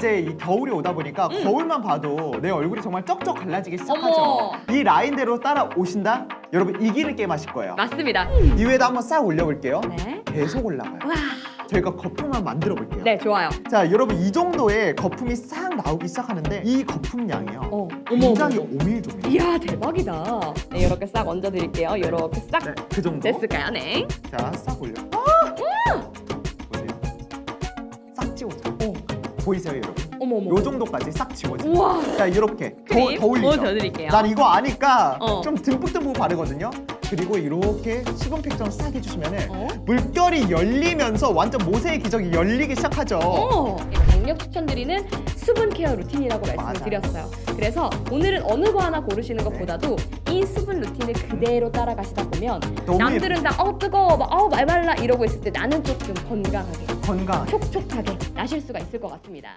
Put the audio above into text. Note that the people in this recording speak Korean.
이제 이 겨울이 오다 보니까 거울만 봐도 내 얼굴이 정말 쩍쩍 갈라지기 시작하죠. 음. 어머. 이 라인대로 따라오신다? 여러분 이기는 게임 하실 거예요. 맞습니다. 이 위에다 한번 싹 올려볼게요. 네. 계속 올라가요. 와. 저희가 거품만 만들어 볼게요. 네, 좋아요. 자, 여러분 이 정도의 거품이 싹 나오기 시작하는데 이 거품량이요. 어. 굉장히 오밀조밀. 이야, 대박이다. 네, 이렇게 싹 얹어 드릴게요. 이렇게 싹 네, 그 정도. 됐을까요? 네. 자, 싹 올려. 보세요. 싹 지워져. 어. 보이세요, 여러분? 어머 어머. 요 정도까지 싹 지워져. 우와. 자, 이렇게 더, 크림 더 올리죠. 더 드릴게요. 난 이거 아니까 어. 좀 듬뿍듬뿍 바르거든요. 그리고 이렇게 수분 팩처럼 싹 해주시면 은 어? 물결이 열리면서 완전 모세의 기적이 열리기 시작하죠. 어. 강력 추천드리는 수분 케어 루틴이라고 말씀을 맞아요. 드렸어요. 그래서 오늘은 어느 거 하나 고르시는 것보다도 이 수분 루틴을 그대로 따라가시다 보면 너무 남들은 다 어 뜨거워, 막 어우 말말라 이러고 있을 때 나는 조금 건강하게 건강. 촉촉하게 나실 수가 있을 것 같습니다.